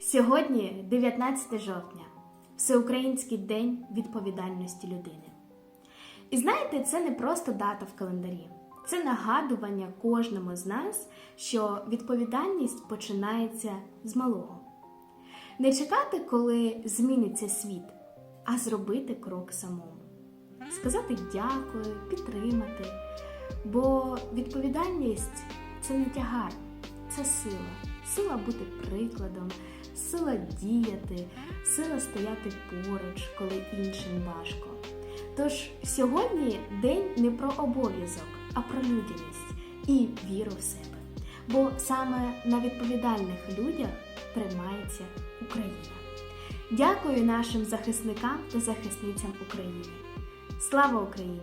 Сьогодні 19 жовтня, Всеукраїнський день відповідальності людини. І знаєте, це не просто дата в календарі, це нагадування кожному з нас, що відповідальність починається з малого. Не чекати, коли зміниться світ, а зробити крок самому. Сказати дякую, підтримати. Бо відповідальність це не тягар, це сила. Сила бути прикладом, сила діяти, сила стояти поруч, коли іншим важко. Тож сьогодні день не про обов'язок, а про людяність і віру в себе. Бо саме на відповідальних людях тримається Україна. Дякую нашим захисникам та захисницям України. Слава Україні!